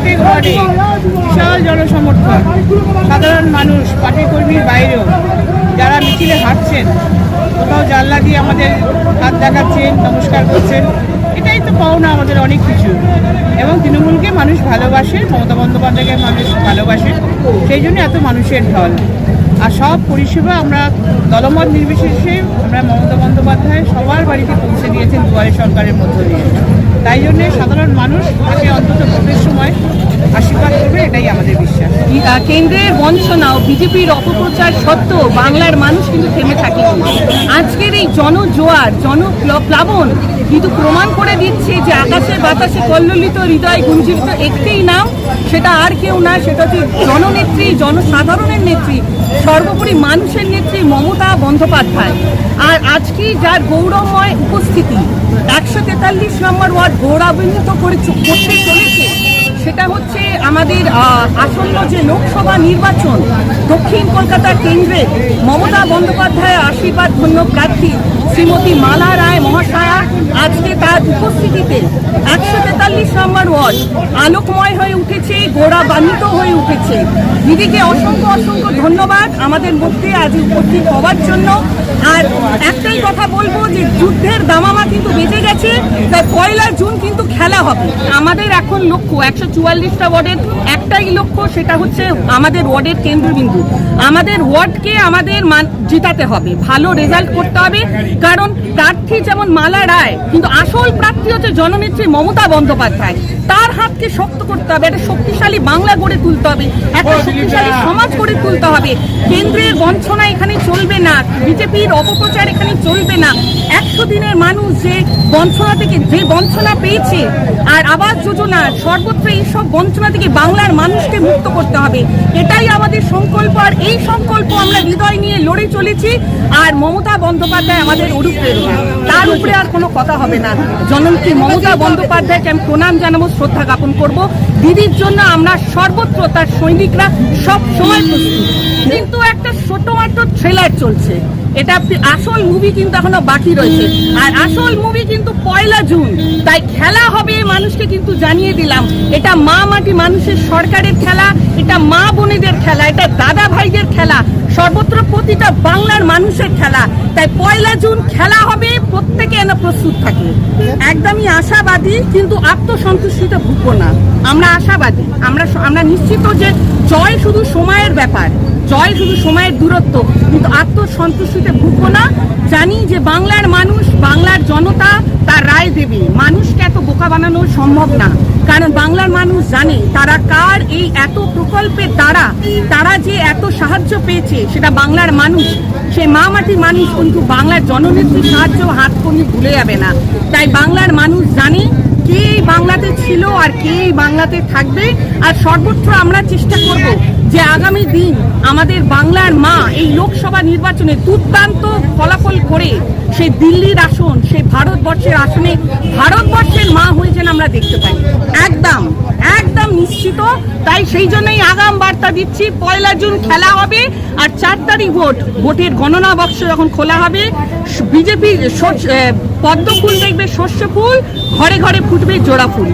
প্রত্যেক ওয়ার্ডে বিশাল জনসমর্থন। সাধারণ মানুষ পার্টি কর্মীর বাইরেও যারা মিছিলে হাঁটছেন, কোথাও জানলা দিয়ে আমাদের হাত দেখাচ্ছেন, নমস্কার করছেন, এটাই তো পাওনা আমাদের অনেক কিছু। এবং তৃণমূলকে মানুষ ভালোবাসে, মমতা বন্দ্যোপাধ্যায়কে মানুষ ভালোবাসে, সেই জন্য এত মানুষের ঢল। আর সব পরিষেবা আমরা দলমত নির্বিশেষে আমরা মমতা বন্দ্যোপাধ্যায় সবার বাড়িতে পৌঁছে দিয়েছেন দুয়ারে সরকারের মধ্য দিয়ে। তাই জন্যে সাধারণ মানুষ তাকে অন্তত ভোটের সময় আশীর্বাদ করবে, এটাই আমাদের বিশ্বাস। কেন্দ্রের বঞ্চনা ও বিজেপির অপপ্রচার সত্ত্বেও বাংলার মানুষ কিন্তু থেমে থাকেনি। আজকের এই জনজোয়ার জনপ্লাবন কিন্তু প্রমাণ করে দিচ্ছে যে আকাশে বাতাসে কল্লোলিত হৃদয় গুঞ্জীবিত একটিই নাম, সেটা আর কেউ না, সেটা হচ্ছে জননেত্রী, জনসাধারণের নেত্রী, সর্বোপরি মানুষের নেত্রী মমতা বন্দ্যোপাধ্যায়। আর আজকে যার গৌরবময় উপস্থিতি, একশো তেতাল্লিশ নম্বর ওয়ার্ড গৌরবান্বিত করে করতে চলেছে, সেটা হচ্ছে আমাদের আসন্ন যে লোকসভা নির্বাচন, দক্ষিণ কলকাতা কেন্দ্রে মমতা বন্দ্যোপাধ্যায় আশীর্বাদ ধন্য প্রার্থী শ্রীমতী মালা তার উপস্থিতিতে একশো তেতাল্লিশ নম্বর ওয়ার্ড আলোকময় হয়ে উঠেছে, গোড়া গোড়াবান্বিত হয়ে উঠেছে। দিদিকে অসংখ্য অসংখ্য ধন্যবাদ আমাদের মধ্যে আজ উপস্থিত হওয়ার জন্য। আর একটাই কথা বলব যে যুদ্ধের দামামা কিন্তু বেঁচে গেছে, তাই পয়লা জুন কিন্তু খেলা হবে। আমাদের এখন লক্ষ্য, একশো চুয়াল্লিশটা ওয়ার্ডের একটাই লক্ষ্য, সেটা হচ্ছে আমাদের ওয়ার্ডের কেন্দ্রবিন্দু। আমাদের ওয়ার্ডকে আমাদের মান জিতাতে হবে, ভালো রেজাল্ট করতে হবে। কারণ প্রার্থী যেমন মালা রায়, কিন্তু আসল প্রার্থী হচ্ছে জননেত্রী মমতা বন্দ্যোপাধ্যায়। তার হাতকে শক্ত করতে হবে একটা শক্তিশালী বাংলা গড়ে তুলতে হবে একটা শক্তিশালী সমাজ গড়ে তুলতে হবে। কেন্দ্রের বঞ্চনা এখানে চলবে না বিজেপির অপপ্রচার এখানে চলবে না। একশো দিনের মানুষ যে বঞ্চনা থেকে যে বঞ্চনা পেয়েছে আর আবাস যোজনা সর্বত্র এইসব বঞ্চনা থেকে বাংলার মানুষকে মুক্ত করতে হবে। এটাই আমাদের সংকল্প আর এই সংকল্প আমরা লড়ে চলেছি। আর মমতা বন্দ্যোপাধ্যায় আমাদের অনুপ্রেরণা। তার উপরে আর কোনো কথা হবে না। জননেত্রী মমতা বন্দ্যোপাধ্যায়কে আমি প্রণাম জানাব, শ্রদ্ধা জ্ঞাপন করব। দিদির জন্য আমরা সর্বত্র তার সৈনিকরা সব সময় প্রস্তুত। কিন্তু একটা ছোট মাত্র ট্রেলার চলছে। এটা আসল মুভি কিন্তু এখনও বাকি রয়েছে। আর আসল মুভি কিন্তু পয়লা জুন। তাই খেলা হবে মানুষকে কিন্তু জানিয়ে দিলাম। এটা মা মাটি মানুষের সরকারের খেলা, এটা মা বোনেদের খেলা, এটা দাদা ভাইদের খেলা। সর্বত্র প্রতিটা বাংলার মানুষের খেলা। তাই পয়লা জুন খেলা হবে, প্রত্যেকে যেন প্রস্তুত থাকে। একদমই আশাবাদী, কিন্তু আত্মসন্তুষ্টিতে ভুগবো না। আমরা আশাবাদী। আমরা আমরা নিশ্চিত যে জয় শুধু সময়ের ব্যাপার। জয় শুধু সময়ের দূরত্ব। কিন্তু আত্মসন্তুষ্টিতে ভুগবো না। জানি যে বাংলার মানুষ, বাংলার জনতা, তার রায় দেবে। মানুষকে এত বোকা বানানো সম্ভব না। কারণ বাংলার মানুষ জানে তারা কার এই এত প্রকল্পের দ্বারা, তারা যে এত সাহায্য পেয়েছে সেটা বাংলার মানুষ সে মা মাটির মানুষ কিন্তু বাংলার জননেত্রীর সাহায্য হাত কমিয়ে ভুলে যাবে না। তাই বাংলার মানুষ জানে কে এই বাংলাতে ছিল আর কে এই বাংলাতে থাকবে। আর সর্বত্র আমরা চেষ্টা করব যে আগামী দিন আমাদের বাংলার মা এই লোকসভা নির্বাচনে দুর্দান্ত সে দিল্লির আসন, সেই ভারতবর্ষের আসনে ভারতবর্ষের মা হয়েছেন আমরা দেখতে পাই। একদম একদম নিশ্চিত। তাই সেই জন্যই আগাম বার্তা দিচ্ছি, পয়লা জুন খেলা হবে আর চার তারিখ ভোট। ভোটের গণনা বক্স যখন খোলা হবে, বিজেপি পদ্ম ফুল দেখবে শস্য ফুল, ঘরে ঘরে ফুটবে জোড়া ফুল।